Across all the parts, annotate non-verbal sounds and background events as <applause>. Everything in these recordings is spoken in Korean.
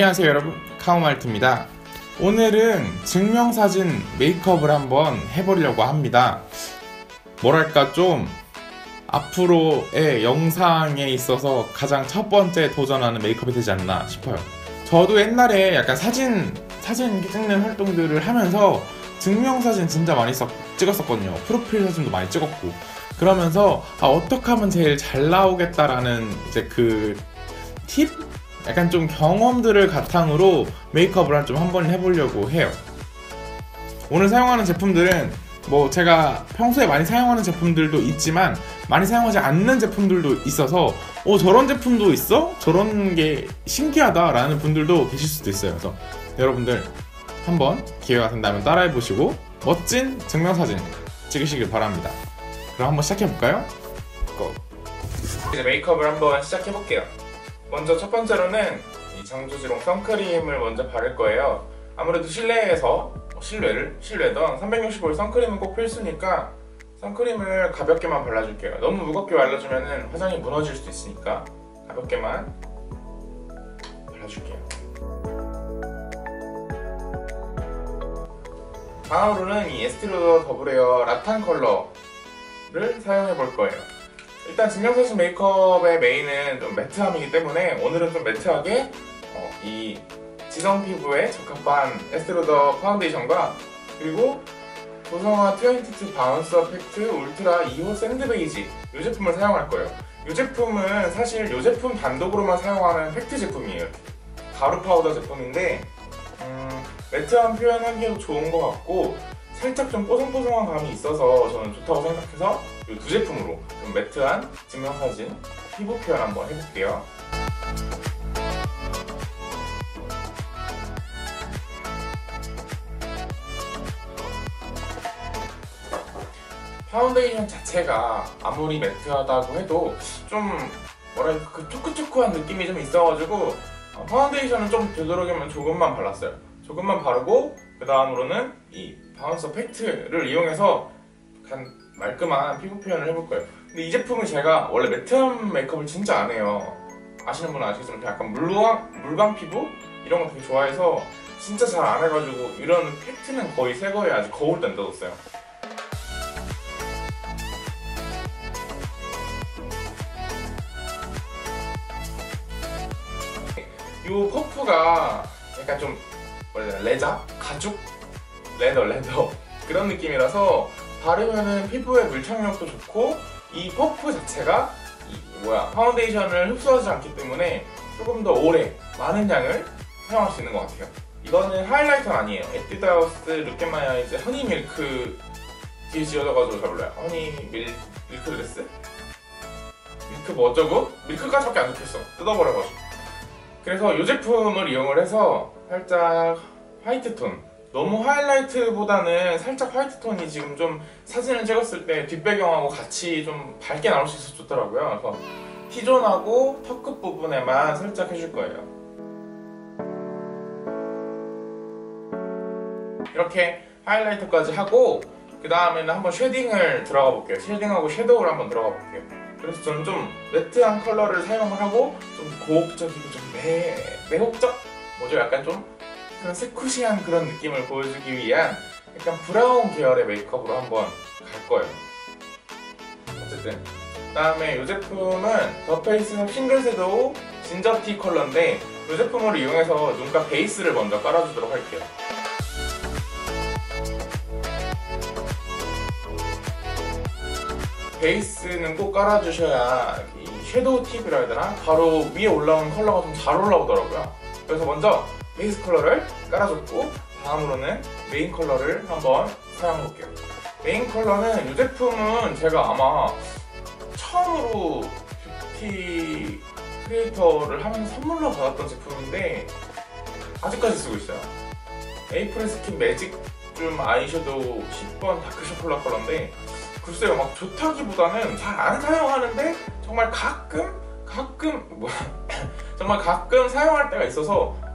안녕하세요 여러분. 카오말트입니다. 오늘은 증명사진 메이크업을 한번 해보려고 합니다. 뭐랄까 좀 앞으로의 영상에 있어서 가장 첫 번째 도전하는 메이크업이 되지 않나 싶어요. 저도 옛날에 약간 사진 사진 찍는 활동들을 하면서 증명사진 진짜 많이 써, 찍었었거든요. 프로필 사진도 많이 찍었고. 그러면서 아, 어떻게 하면 제일 잘 나오겠다라는 이제 그 팁? 약간 좀 경험들을 바탕으로 메이크업을 좀 한번 해보려고 해요. 오늘 사용하는 제품들은 뭐 제가 평소에 많이 사용하는 제품들도 있지만 많이 사용하지 않는 제품들도 있어서 어 저런 제품도 있어? 저런 게 신기하다라는 분들도 계실 수도 있어요. 그래서 여러분들 한번 기회가 된다면 따라해 보시고 멋진 증명사진 찍으시길 바랍니다. 그럼 한번 시작해 볼까요? 고! 이제 메이크업을 한번 시작해 볼게요. 먼저 첫 번째로는 이 장조지롱 선크림을 먼저 바를 거예요. 아무래도 실내에서 뭐 실내를 실내던 365일 선크림은 꼭 필수니까 선크림을 가볍게만 발라줄게요. 너무 무겁게 발라주면 화장이 무너질 수 있으니까 가볍게만 발라줄게요. 다음으로는 이 에스티로더 더블에어 라탄 컬러를 사용해 볼 거예요. 일단 증명사진 메이크업의 메인은 좀 매트함이기 때문에 오늘은 좀 매트하게 어, 이 지성 피부에 적합한 에스테로더 파운데이션과 그리고 조성화 22 바운스 팩트 울트라 2호 샌드 베이지 이 제품을 사용할 거예요. 이 제품은 사실 이 제품 단독으로만 사용하는 팩트 제품이에요. 가루 파우더 제품인데 음, 매트함 표현하기에도 좋은 것 같고 살짝 좀 뽀송뽀송한 감이 있어서 저는 좋다고 생각해서 이 두 제품으로 좀 매트한 증명사진 피부 표현 한번 해볼게요. 파운데이션 자체가 아무리 매트하다고 해도 좀 뭐랄까 그 초크초크한 느낌이 좀 있어가지고 어, 파운데이션은 좀 되도록이면 조금만 발랐어요. 조금만 바르고 그 다음으로는 이 바운서 팩트를 이용해서 약간 말끔한 피부 표현을 해볼 거예요. 근데 이 제품은 제가 원래 매트한 메이크업을 진짜 안 해요. 아시는 분은 아시겠지만 약간 물방, 물방 피부? 이런 거 되게 좋아해서 진짜 잘 안 해가지고 이런 팩트는 거의 새 거에 아직 거울도 안 뜯었어요. 이 퍼프가 약간 좀 레자? 가죽? 레더 레더 그런 느낌이라서 바르면은 피부에 물착력도 좋고 이 퍼프 자체가 이 뭐야 파운데이션을 흡수하지 않기 때문에 조금 더 오래 많은 양을 사용할 수 있는 것 같아요. 이거는 하이라이터는 아니에요. 에뛰드하우스 루케마야이즈 허니 밀크 뒤에 지어져가지고 잘 몰라요. 허니 밀 밀크 드레스? 밀크 뭐 어쩌고? 밀크까지밖에 안 적혔어. 뜯어버려가지고. 그래서 이 제품을 이용을 해서 살짝 화이트 톤 너무 하이라이트보다는 살짝 화이트 톤이 지금 좀 사진을 찍었을 때 뒷배경하고 같이 좀 밝게 나올 수 있어서 좋더라고요. 그래서 T존하고 턱 끝 부분에만 살짝 해줄 거예요. 이렇게 하이라이터까지 하고 그 다음에는 한번 쉐딩을 들어가 볼게요. 쉐딩하고 섀도우를 한번 들어가 볼게요. 그래서 저는 좀 매트한 컬러를 사용을 하고 좀 고혹적이고 좀 매, 매혹적? 뭐죠? 약간 좀 그런 세쿠시한 그런 느낌을 보여주기 위한 약간 브라운 계열의 메이크업으로 한번 갈 거예요. 어쨌든 그 다음에 이 제품은 더페이스 싱글 섀도우 진저티 컬러인데 이 제품을 이용해서 눈가 베이스를 먼저 깔아주도록 할게요. 베이스는 꼭 깔아주셔야 이 섀도우 팁이라 해야 되나? 바로 위에 올라오는 컬러가 좀 잘 올라오더라고요. 그래서 먼저 베이스 컬러를 깔아줬고 다음으로는 메인 컬러를 한번 사용해 볼게요. 메인 컬러는 이 제품은 제가 아마 처음으로 뷰티 크리에이터를 하면서 선물로 받았던 제품인데 아직까지 쓰고 있어요. 에이프릴 스킨 매직 줌 아이섀도우 10번 다크 셔플러 컬러인데 글쎄요 막 좋다기보다는 잘 안 사용하는데 정말 가끔 가끔 뭐야 <laughs> 정말 가끔 사용할 때가 있어서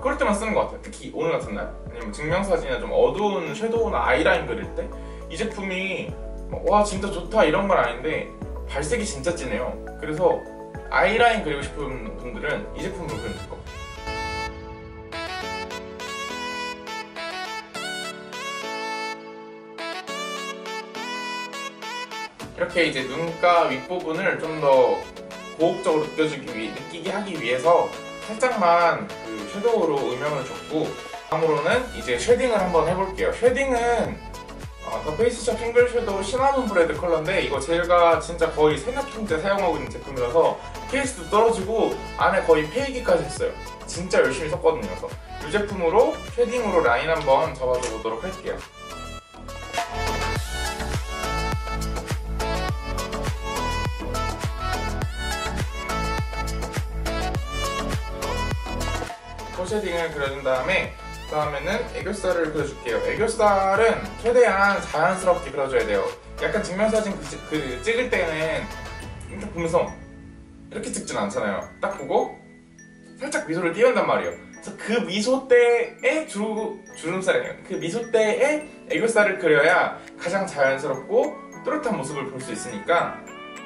그럴 때만 쓰는 것 같아요. 특히 오늘 같은 날. 아니면 증명사진이나 좀 어두운 섀도우나 아이라인 그릴 때 이 제품이 와 진짜 좋다. 이런 건 아닌데 발색이 진짜 진해요. 그래서 아이라인 그리고 싶은 분들은 이 제품으로 그리면 될것 같아요. 이렇게 이제 눈가 윗부분을 좀 더 고혹적으로 느껴지기 위해 느끼게 하기 위해서 살짝만 그 섀도우로 음영을 줬고 다음으로는 이제 쉐딩을 한번 해볼게요. 쉐딩은 어, 더 페이스샵 싱글 섀도우 시나몬 브레드 컬러인데 이거 제가 진짜 거의 세네통째 사용하고 있는 제품이라서 케이스도 떨어지고 안에 거의 페이기까지 했어요. 진짜 열심히 썼거든요. 그래서 이 제품으로 쉐딩으로 라인 한번 잡아줘 보도록 할게요. 쉐딩을 그려준 다음에 그 다음에는 애교살을 그려줄게요. 애교살은 최대한 자연스럽게 그려줘야 돼요. 약간 증명사진 그, 찍- 그 찍을 때는 이렇게 보면서 이렇게 찍진 않잖아요. 딱 보고 살짝 미소를 띄운단 말이에요. 그래서 그 미소 때의 주름, 주름살이에요. 그 미소 때의 애교살을 그려야 가장 자연스럽고 또렷한 모습을 볼 수 있으니까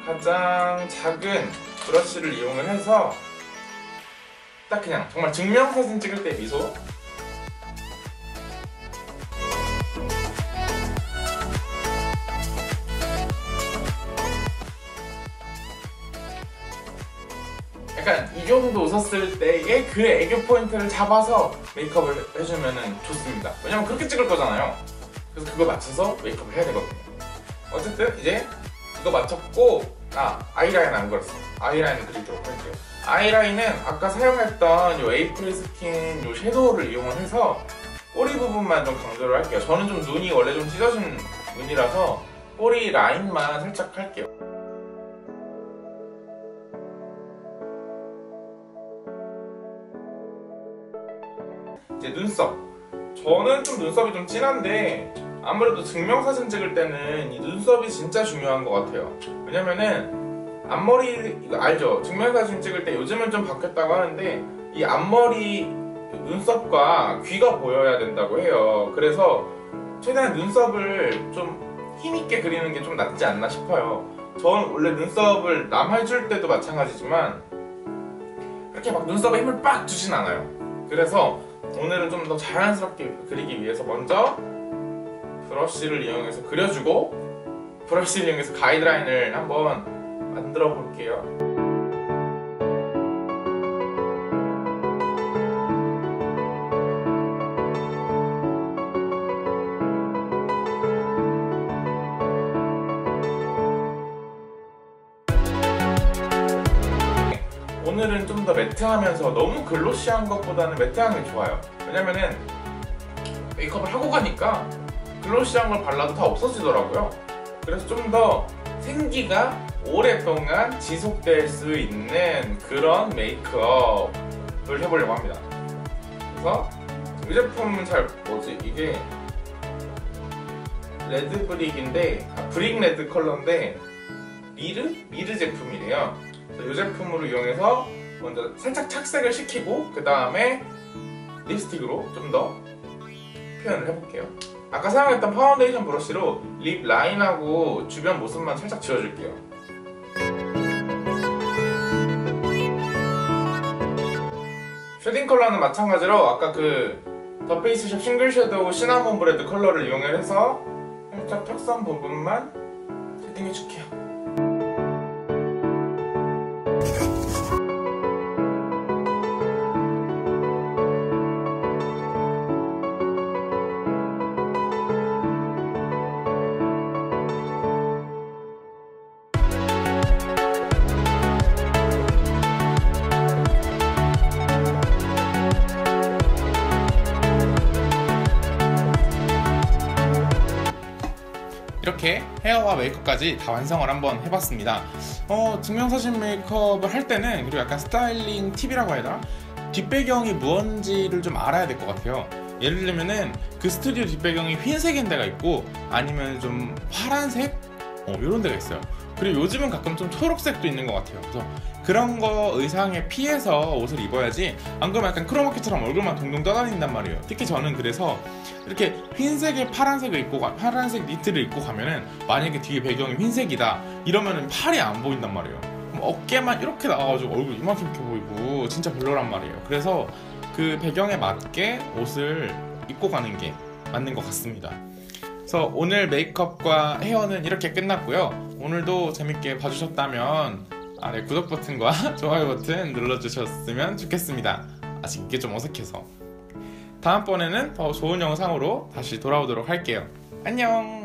가장 작은 브러쉬를 이용을 해서 딱 그냥 정말 증명사진 찍을 때 미소 약간 이 정도 웃었을 때의 그 애교 포인트를 잡아서 메이크업을 해주면 좋습니다. 왜냐면 그렇게 찍을 거잖아요. 그래서 그거 맞춰서 메이크업을 해야 되거든요. 어쨌든 이제 이거 맞췄고 아 아이라인 안 그렸어. 아이라인 그리도록 할게요. 아이라인은 아까 사용했던 이 에이프릴 스킨 이 섀도우를 이용을 해서 꼬리 부분만 좀 강조를 할게요. 저는 좀 눈이 원래 좀 찢어진 눈이라서 꼬리 라인만 살짝 할게요. 이제 눈썹. 저는 좀 눈썹이 좀 진한데 아무래도 증명사진 찍을 때는 이 눈썹이 진짜 중요한 것 같아요. 왜냐면은 앞머리 이거 알죠? 증명사진 찍을 때 요즘은 좀 바뀌었다고 하는데 이 앞머리 눈썹과 귀가 보여야 된다고 해요. 그래서 최대한 눈썹을 좀 힘있게 그리는 게 좀 낫지 않나 싶어요. 전 원래 눈썹을 남 해줄 때도 마찬가지지만 그렇게 막 눈썹에 힘을 빡 주진 않아요. 그래서 오늘은 좀 더 자연스럽게 그리기 위해서 먼저 브러쉬를 이용해서 그려주고 브러쉬를 이용해서 가이드라인을 한번 만들어 볼게요. 오늘은 좀 더 매트하면서 너무 글로시한 것보다는 매트한 게 좋아요. 왜냐면은 메이크업을 하고 가니까 글로시한 걸 발라도 다 없어지더라고요. 그래서 좀더 생기가 오랫동안 지속될 수 있는 그런 메이크업을 해보려고 합니다. 그래서 이 제품은 잘 뭐지 이게 레드 브릭인데 아, 브릭 레드 컬러인데 미르 미르 제품이래요. 이 제품으로 이용해서 먼저 살짝 착색을 시키고 그 다음에 립스틱으로 좀 더 표현을 해볼게요. 아까 사용했던 파운데이션 브러쉬로 립 라인하고 주변 모습만 살짝 지워줄게요. 쉐딩 컬러는 마찬가지로 아까 그 더 페이스샵 싱글 섀도우 시나몬 브레드 컬러를 이용해서 살짝 턱선 부분만 쉐딩해줄게요. 헤어와 메이크업까지 다 완성을 한번 해봤습니다. 어, 증명사진 메이크업을 할 때는 그리고 약간 스타일링 팁이라고 해야 되나? 뒷배경이 무언지를 좀 알아야 될 것 같아요. 예를 들면은 그 스튜디오 뒷배경이 흰색인 데가 있고 아니면 좀 파란색? 어, 이런 데가 있어요. 그리고 요즘은 가끔 좀 초록색도 있는 것 같아요. 그래서 그런 거 의상에 피해서 옷을 입어야지 안 그러면 약간 크로마키처럼 얼굴만 동동 떠다닌단 말이에요. 특히 저는 그래서 이렇게 흰색에 파란색을 입고 가, 파란색 니트를 입고 가면은 만약에 뒤에 배경이 흰색이다 이러면은 팔이 안 보인단 말이에요. 어깨만 이렇게 나와가지고 얼굴 이만큼 이렇게 보이고 진짜 별로란 말이에요. 그래서 그 배경에 맞게 옷을 입고 가는 게 맞는 것 같습니다. 그래서 오늘 메이크업과 헤어는 이렇게 끝났고요. 오늘도 재밌게 봐주셨다면 아래 구독 버튼과 <laughs> 좋아요 버튼 눌러주셨으면 좋겠습니다. 아직 이게 좀 어색해서. 다음번에는 더 좋은 영상으로 다시 돌아오도록 할게요. 안녕!